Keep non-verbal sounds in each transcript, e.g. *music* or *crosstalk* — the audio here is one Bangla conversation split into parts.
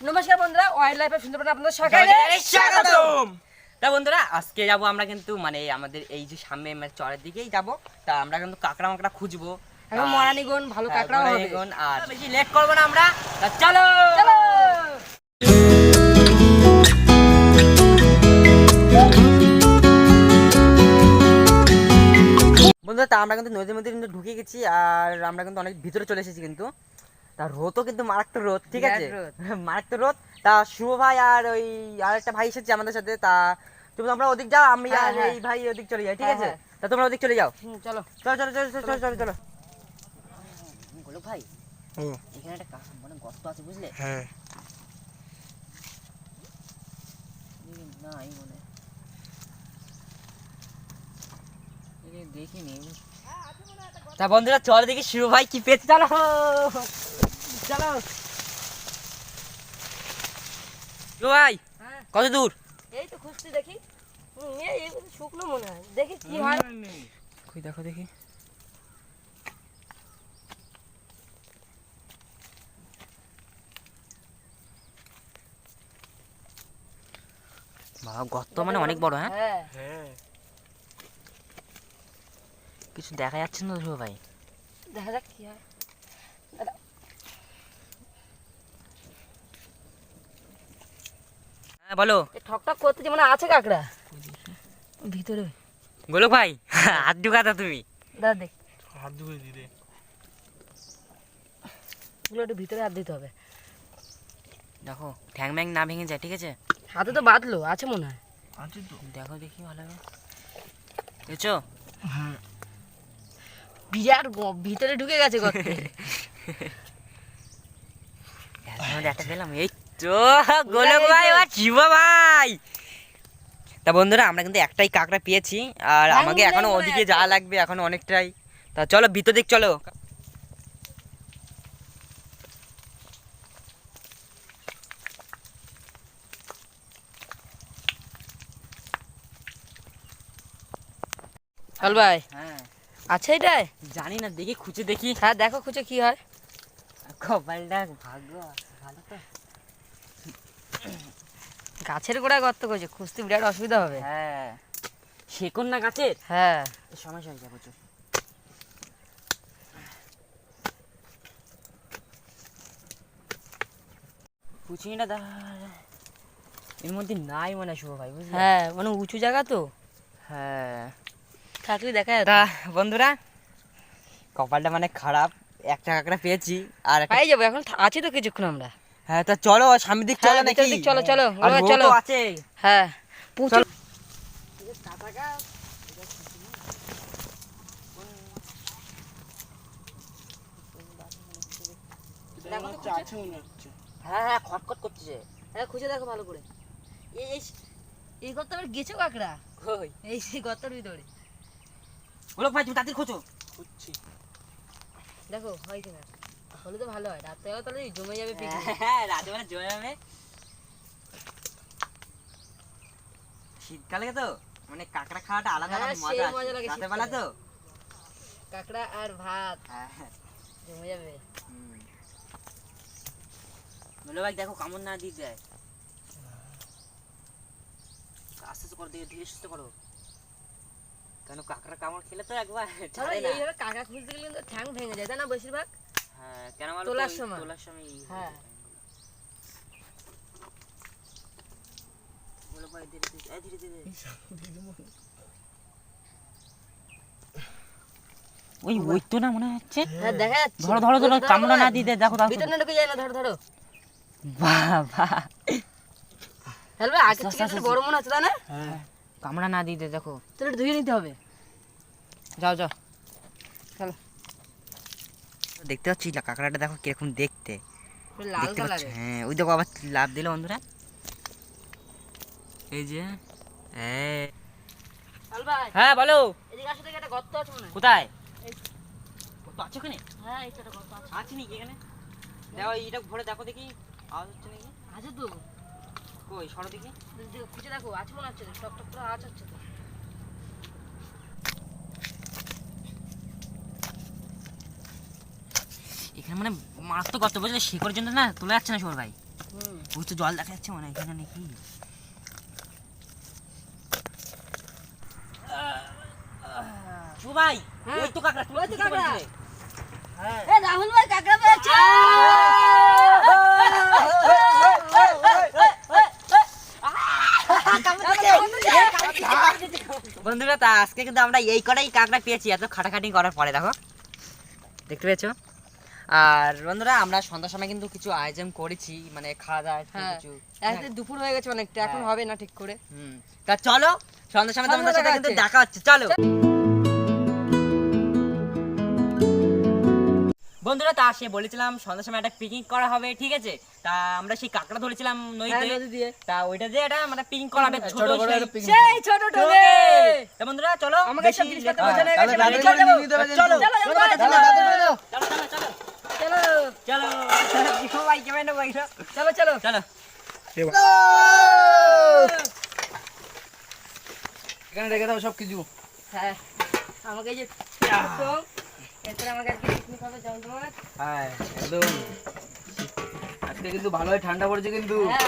নমস্কার বন্ধুরা ওয়াইল্ড লাইফে সুন্দরবন আপনাদের সকালে স্বাগতম। তা বন্ধুরা আজকে যাব আমরা কিন্তু মানে আমাদের এই যে সামনে মানে চরের দিকেই যাব। তা আমরা কিন্তু কাঁকড়া মাকড়া খুঁজবো। মরানিগুন ভালো কাঁকড়া কাঁকড়াও হবে। মরানিগুন আর বেশি লেট করব না আমরা। চলো! চলো! বন্ধুরা তা আমরা কিন্তু নদীর মধ্যে কিন্তু ঢুকে গেছি আর আমরা কিন্তু অনেক ভিতরে চলে এসেছি কিন্তু। তা রোদও কিন্তু মারাত্মক রোদ ঠিক আছে? *laughs* মারাত্মক রোদ। তা শুভ ভাই আর ওই আর একটা ভাই এসেছে আমাদের সাথে তা তুমি তোমরা ওদিক যাও আমি হ্যাঁ, আর হ্যাঁ। এই ভাই ওদিক চলে যাই ঠিক হ্যাঁ, আছে? তা তোমরা ওদিক চলে যাও। চলো। চলো চলো চলো চলো চলো চলো। গোলক ভাই এখানে একটা মানে গর্ত আছে বুঝলে? হ্যাঁ। না এই মনে দেখিনি। তা বন্ধুরা চল দেখি শিব ভাই কি পেয়েছে চলো চলো শিব ভাই হ্যাঁ। কত দূর? এই তো খুঁজছি দেখি। শুকনো মনে হয়। দেখি কি হয়। কই দেখো দেখি। বাবা গর্ত মানে অনেক বড় হ্যাঁ? হ্যাঁ। হ্যাঁ। কিছু দেখা যাচ্ছে না তো ভাই? দেখা যাক কি হয়। হ্যাঁ বলো। এই ঠক ঠক করতে যে মানে আছে কাঁকড়া। ভিতরে। গোলক ভাই হাত ঢুকাতা তুমি। দাদা দেখ। হাত দিলে একটু ভিতরে হাত দিতে হবে। দেখো ঠ্যাং ম্যাং না ভেঙে যায় ঠিক আছে? হাতে তো বাঁধলো আছে মনে হয়। আছে তো। দেখো দেখি ভালো বুঝছ বিরাট ভিতরে ঢুকে গেছে গর্তে একটা পেলাম। এই তো গোলক ভাই শিবা ভাই। তা বন্ধুরা আমরা কিন্তু একটাই কাঁকড়া পেয়েছি আর হ্যাঁ, আমাকে এখনও ওদিকে। যাওয়া লাগবে এখনও অনেকটাই। তা চলো ভিতর দিক চলো। চল ভাই। হ্যাঁ। আছে এটাই? জানি না দেখি খুঁজে দেখি। হ্যাঁ দেখো খুঁজে কি হয়। কপালটা ভাগ্য ভালো তো। গাছের গোড়ায় গর্ত করেছে খুঁজতে বিরাট অসুবিধা হবে। হ্যাঁ। শেকন না গাছের? হ্যাঁ। সমস্যা হয়ে যাবে প্রচুর কুচিনিটা দা এর মধ্যে নাই মনে হয় শুভ ভাই বুঝলি? হ্যাঁ মানে উঁচু জায়গা তো। হ্যাঁ। থাকলে দেখা তা বন্ধুরা কপালটা মানে খারাপ। একটা কাঁকড়া পেয়েছি আর পাই যাব এখন আছি তো কিছুক্ষণ আমরা। হ্যাঁ তা চলো সামনের দিক হ্যাঁ, চলো নাকি চলো, চলো, রোদও চলো। আছে। হ্যাঁ হচ্ছে হ্যাঁ হ্যাঁ খটখট করছে হ্যাঁ খুঁজে দেখো ভালো করে। এই এই আবার গেছো কাকড়া? কই? এই সেই গর্তের ভিতরে। বলো ভাই তুমি তাড়াতাড়ি খোঁজো। খুঁজছি। দেখো হয় কিনা? হলে তো ভালো হয়। রাত তাহলে জমে যাবে হ্যাঁ রাতে বেলা জমে যাবে। শীতকালে তো মানে কাঁকড়া খাওয়াটা আলাদা হ্যাঁ, আলাদা মজা। লাগে রাতে বেলা তো। কাকড়া আর ভাত। হ্যাঁ হ্যাঁ। জমে যাবে। হুম। বলো ভাই দেখো কামড় না দিয়ে দেয় আস্তে আস্তে করো ধীরে সুস্থ করো। কেন কাঁকড়া কামড় খেলে তো একবার ধরো ছাড়ে এইভাবে কাকা খুঁজতে গেলে কিন্তু ঠ্যাং ভেঙে যায় তাই না বেশিরভাগ? হ্যাঁ কেন তোলার সময়। তোলার সময় হ্যাঁ। বলো ভাই ধীরে ধীরে ধীরে ধীরে। ওই ওই তো না মনে হচ্ছে? হ্যাঁ দেখা যাচ্ছে। ধরো ধরো ধরো ধরো, কামড়া না দিতে দেখো দেখো। ভিতরে ঢুকে যায় না ধরো ধরো। বাবা। হ্যাঁ আগে থেকে বড় মনে হচ্ছে না? হ্যাঁ। কামড়া না দিতে দেখো। তাহলে ধুয়ে নিতে হবে। যাও যাও। চলো। দেখতে পাচ্ছি না কাঁকড়াটা দেখো কীরকম দেখতে। লাল হ্যাঁ ওই দেখো আবার লাভ দিল বন্ধুরা। এই যে। হ্যাঁ বলো। এদিকে আসো একটা গর্ত আছে মনে কোথায়? এই। তো আছে ওখানে? হ্যাঁ একটা গর্ত আছে। আছে নাকি এখানে? দেখো এইটা ভরে দেখো দেখি। আওয়াজ হচ্ছে নাকি? আছে তো। কই সরো দেখি। খুঁজে দেখো আছে মনে হচ্ছে টক টক করে আওয়াজ হচ্ছে তো। মানে মাছ তো কত বুঝলে? শেকড় জন্য না তোলা যাচ্ছে না সর ভাই। ওই তো জল দেখা যাচ্ছে মনে হয় এখানে নাকি। ভাই হ্যাঁ। ওই তো কাকড়া ওই তো কাঁকড়া। এ রাহুল ভাই কাকড়া পেয়েছে। বন্ধুরা তা আজকে কিন্তু আমরা এই কটাই কাঁকড়া পেয়েছি এত খাটাখাটি করার পরে দেখো। দেখতে পেয়েছ? আর বন্ধুরা আমরা সন্ধ্যার সময় কিন্তু কিছু আয়োজন করেছি মানে খাওয়া দাওয়া হ্যাঁ। কিছু এখন দুপুর হয়ে গেছে অনেকটা এখন হ্যাঁ। হবে না ঠিক করে। হুম। তা চলো সন্ধ্যার সময় তোমাদের সাথে কিন্তু দেখা হচ্ছে চলো। বন্ধুরা তা সে বলেছিলাম সন্ধ্যার সময় একটা পিকনিক করা হবে ঠিক আছে? তা আমরা সেই কাঁকড়া ধরেছিলাম হ্যাঁ, নদীতে নদী দিয়ে। তা ওইটা দিয়ে একটা মানে পিকনিক করা হবে ছোট সেই- ছোট টোলে তা বন্ধুরা চলো আমাকে সব হয়ে। চলো। চলো। চলো, চলো, চলো, চলো, চলো। চলো। চলো। ভাই এখানে রেখে দাও সব কিছু হ্যাঁ। আমাকে এই যে এরপরে আমাকে আজকে পিকনিক হবে হ্যাঁ একদম। আজকে কিন্তু ভালোই ঠান্ডা পড়েছে কিন্তু। হ্যাঁ।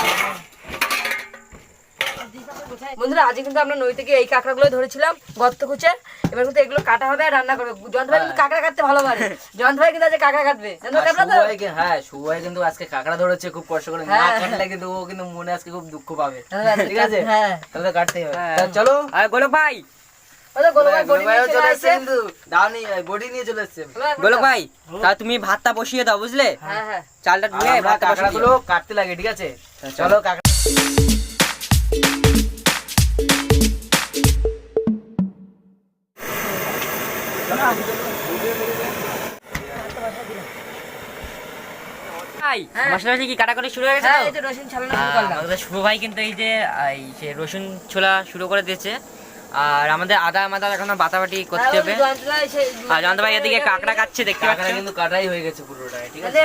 বন্ধুরা আজকে কিন্তু আমরা নদী থেকে এই কাঁকড়াগুলো ধরেছিলাম গর্ত খুঁজে। এবার কিন্তু এগুলো কাটা হবে আর রান্না করবে। জয়ন্ত ভাই কিন্তু কাঁকড়া কাটতে ভালো পারে জয়ন্ত ভাই কিন্তু আজকে কাঁকড়া কাটবে। হ্যাঁ সুবাই কিন্তু আজকে কাঁকড়া ধরেছে খুব কষ্ট করে। না হ্যাঁ। কাটলে কিন্তু ও কিন্তু মনে আজকে খুব দুঃখ পাবে। হ্যাঁ, ঠিক আছে? হ্যাঁ। তাহলে কাটতেই হবে। হ্যাঁ। চলো। আর গোলক ভাই। তুমি ভাতটা বসিয়ে দাও বুঝলে? হ্যাঁ হ্যাঁ। চালটা ধুয়ে ভাতটা বসিয়ে কাটতে লাগে ঠিক আছে? চলো কাঁকড়া ভাই হ্যাঁ। কি কাটাকাটি শুরু হয়ে গেছে তো? এই যে রসুন ছাড়ানো শুরু আহ, করলাম। আমাদের শুভ ভাই কিন্তু এই যে এই যে রসুন ছোলা শুরু করে দিয়েছে। আর আমাদের আদা মাদা এখনও বাটাবাটি করতে হ্যাঁ, হবে। ভাই সেই- আর জয়ন্ত ভাই এদিকে কাঁকড়া কাটছে দেখতে পাচ্ছেন? কিন্তু কাটাই হয়ে গেছে পুরোটা ঠিক আছে?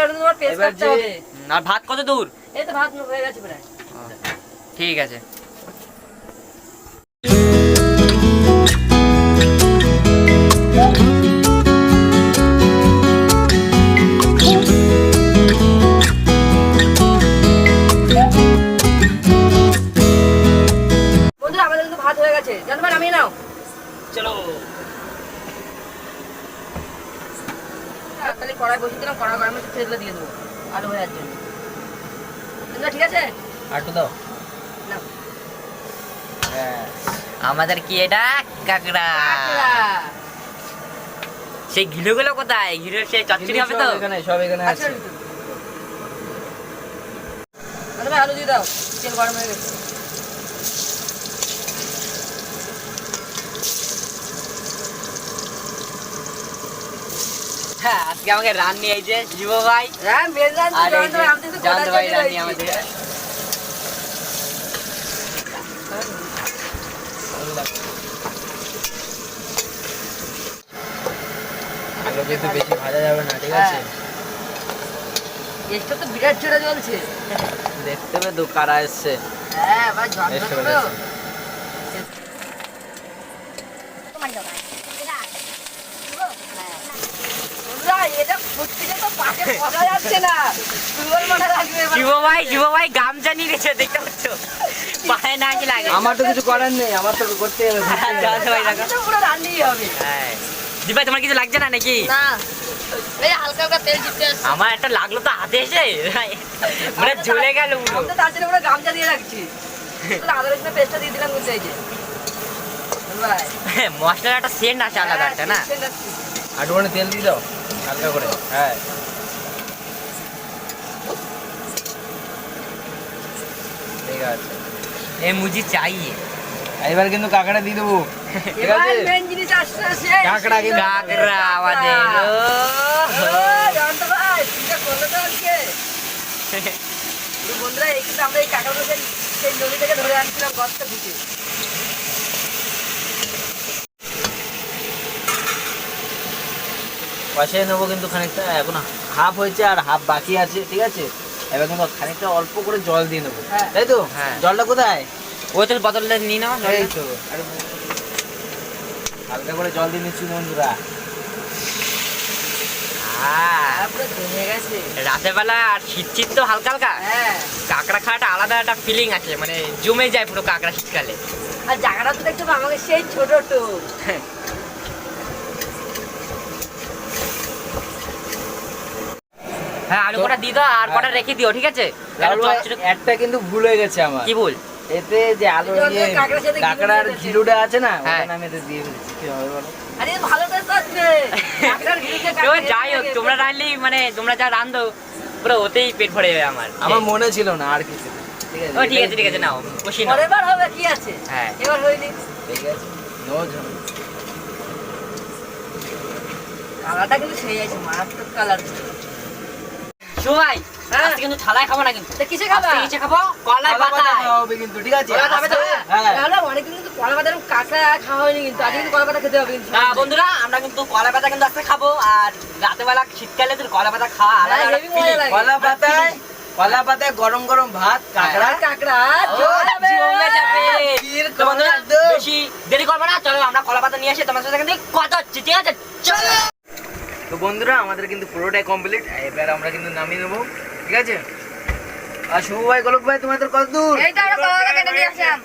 এবার যে- আর ভাত কত দূর? এই তো ভাত হয়ে গেছে প্রায়। ঠিক আছে। চলো। তাহলে কড়াই বসিয়ে দিলাম কড়াই গরম তেলগুলো দিয়ে দেবো আলু ভাজার জন্য। ঠিক আছে? আটু দাও। হ্যাঁ আমাদের কি এটা? কাঁকড়া। কাঁকড়া। সেই ঘিলো গুলো কোথায়? ঘিলো সেই চচ্চড়ি হবে তো? সব এখানে সব এখানে আচ্ছা আছে। আলু দিয়ে দাও তেল গরম হয়ে গেছে হ্যাঁ আজকে আমাকে রান নিয়ে যে যুব ভাই। হ্যাঁ বেশ জানছি আর এই ভাই আমি কিন্তু জয়ন্ত ভাই রান নিয়ে আমাদের। আলু কিন্তু বেশি ভাজা যাবে না ঠিক আছে? এসটা তো বিরাট জোরে জ্বলছে। দেখতে হবে তো কারা এসছে। হ্যাঁ ভাই ঝড় ঝড় আমার তো কিছু করার নেই আমার করতে। হ্যাঁ দিদি ভাই তোমার কিছু লাগছে না নাকি? না, এই হালকা হালকা তেল চিপতে আসছে। আমার একটা লাগল তো হাতে এসে। মানে জ্বলে গেল তার জন্য গামছা দিয়ে রাখছি। পেস্টটা দিয়ে দিলাম মশলার একটা সেন্ট আছে আলাদা একটা না? হ্যাঁ, সেটা তেল দিয়ে দাও। হালকা করে হ্যাঁ। ঠিক আছে। এ মুজি চাইয়ে। এবার কিন্তু কাঁকড়া দিয়ে দেবো। মেন। কাঁকড়া কিন্তু- কাকড়া। আমাদের বন্ধুরা এই কিন্তু আমরা এই কাঁকড়াগুলো সেই- সেই নদী থেকে ধরে আনছিলাম গর্ত থেকে কষাই নেব কিন্তু খানিকটা এখন হাফ হয়েছে আর হাফ বাকি আছে ঠিক আছে? এবার কিন্তু খানিকটা অল্প করে জল দিয়ে নেব। হ্যাঁ। তাই তো? হ্যাঁ। জলটা কোথায়? ওই তো বদলটা নিয়ে নাও এই তো। হালকা করে জল দিয়ে নিচ্ছি বন্ধুরা। আহ, তারপরে জমে গেছে। রাতের বেলা আর শীত শীত তো হালকা হালকা। হ্যাঁ। কাঁকড়া খাওয়াটা আলাদা একটা ফিলিং আছে মানে জমে যায় পুরো কাঁকড়া শীতকালে। আর জায়গাটা তো দেখতে আমাকে সেই ছোট *laughs* হ্যাঁ আলু কটা দিয়ে দাও আর কটা রেখে দিও ঠিক আছে? একটা কিন্তু ভুল হয়ে গেছে আমার। কি ভুল? এতে যে আলু কাঁকড়ার কাঁকড়ার দিয়ে। ঘিলুটা আছে না। ওটা আমি এতে দিয়ে ফেলেছি কি হবে বলো? আরে ভালো টেস্ট আসবে কাঁকড়ার ঘিলুতে কাঁকড়া যাই হোক তোমরা মানে তোমরা যা রান্ধো পুরো ওতেই পেট ভরে যাবে আমার। আমার মনে ছিল না আর কিছু না। ও ঠিক আছে ঠিক আছে নাও খুশি নাও। পরের হবে কি আছে? হ্যাঁ। এবার হয়নি ঠিক আছে নো ঝামেলা কালারটা কিন্তু সেই আছে মারাত্মক কালার। সবাই হ্যাঁ। আজকে কিন্তু থালায় খাব না কিন্তু। তা কিসে খাবা? নিচে খাব? কলায় কলা পাতা। পাতায় হবে কিন্তু ঠিক আছে? কলা খাবে? হ্যাঁ। তাহলে অনেকদিন কিন্তু কলা পাতা কাঁকড়া খাওয়া হয়নি কিন্তু আজকে কিন্তু কলা পাতা খেতে হবে কিন্তু। তা বন্ধুরা আমরা কিন্তু কলা পাতা কিন্তু আজকে খাব আর রাতেবেলা শীতকালে তো কলা পাতা খাওয়া আলাদা হ্যাঁ। লাগে। কলা পাতায় কলা পাতায় গরম গরম ভাত কাঁকড়া। কাঁকড়া বেশি দেরি করব না চলো আমরা কলা পাতা নিয়ে আসি তোমার সাথে কিন্তু কথা হচ্ছে ঠিক আছে? চলো। তো বন্ধুরা আমাদের কিন্তু পুরোটাই কমপ্লিট এবার আমরা কিন্তু নামিয়ে নেব ঠিক আছে? আর শুভ ভাই গোলক ভাই তোমাদের কত দূর? এই তো আমরা কলা কেটে নিয়ে আসলাম।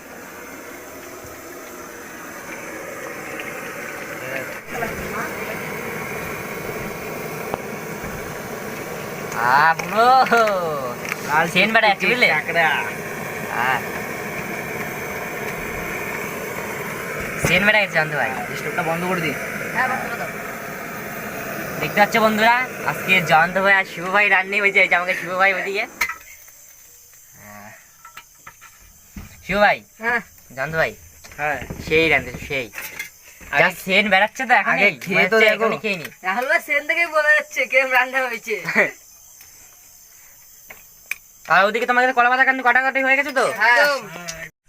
আ বুনো সেন বেড়া আছে বুঝলে? কাঁকড়া হ্যাঁ। সেন বেড়া গেছে জানতে ভাই স্টোভটা বন্ধ করে দিই। হ্যাঁ বন্ধ করে দাও। দেখতে পাচ্ছ বন্ধুরা আজকে জয়ন্ত ভাই আর শিব ভাই রান্নি হয়েছে এই যে আমাকে শিব ভাই ওদিকে। হ্যাঁ। শিব ভাই হ্যাঁ। জয়ন্ত ভাই হ্যাঁ। সেই রান্ধে সেই। সেন বেড়াচ্ছে তো এখন আগে খেয়ে তো দেখো। খেয়ে নি। রাহুল ভাই সেন থেকেই বোঝা যাচ্ছে কেমন রান্না হয়েছে। আর ওদিকে তোমাদের কলা পাতা কিন্তু কাটাকাটি হয়ে গেছে তো?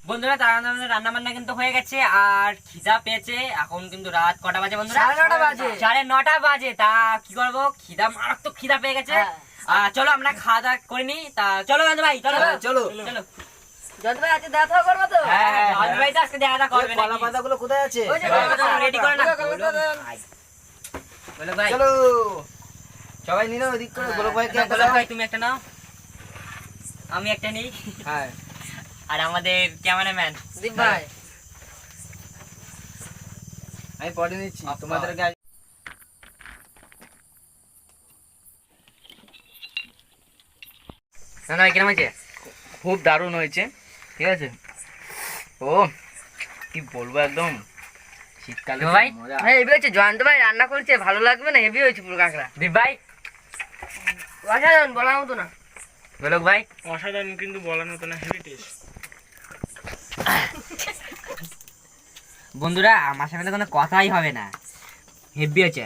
বন্ধুরা তার আমাদের রান্না বান্না কিন্তু হয়ে গেছে আর খিদা পেয়েছে। এখন কিন্তু রাত কটা বাজে বন্ধুরা? সাড়ে নটা বাজে। সাড়ে নটা বাজে। তা কি করব? খিদা মারাত্মক খিদা পেয়ে গেছে। হ্যাঁ। আর চলো আমরা খাওয়া দাওয়া করে নি তা চলো গান্ধী ভাই চলো। হ্যাঁ, চলো। চলো। চলো। সবাই নিল তুমি একটা নাও। আমি একটা নিই। হ্যাঁ। আর আমাদের ক্যামেরাম্যান দীপ ভাই। আমি পরে নিচ্ছি আচ্ছা। তোমাদেরকে না না হয়েছে। খুব দারুণ হয়েছে ঠিক আছে? ও কি বলব একদম শীতকালে ভাই? হ্যাঁ হেভি হয়েছে জয়ন্ত ভাই রান্না করছে ভালো লাগবে না হেভি হয়েছে পুরো কাঁকড়া। দীপ ভাই? অসাধারণ বলার মতো না। গোলক ভাই? অসাধারণ কিন্তু বলার মতো না হেভি টেস্ট বন্ধুরা আমার তো কোনো কথাই হবে না। হেভি হচ্ছে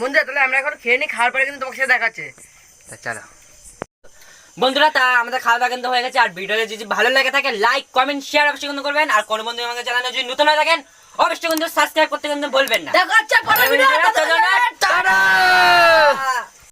বন্ধুরা তাহলে আমরা এখন খেয়ে নিই খাওয়ার পরে কিন্তু তোমাকে সাথে দেখাচ্ছে। তা চলো। বন্ধুরা তা আমাদের খাওয়া দাওয়া কিন্তু হয়ে গেছে আর ভিডিওটা যদি ভালো লাগে থাকে লাইক কমেন্ট শেয়ার অবশ্যই কিন্তু করবেন। আর কোনো বন্ধু আমাকে যদি নতুন হয়ে থাকেন অবশ্যই কিন্তু সাবস্ক্রাইব করতে কিন্তু বলবেন না। দেখা হচ্ছে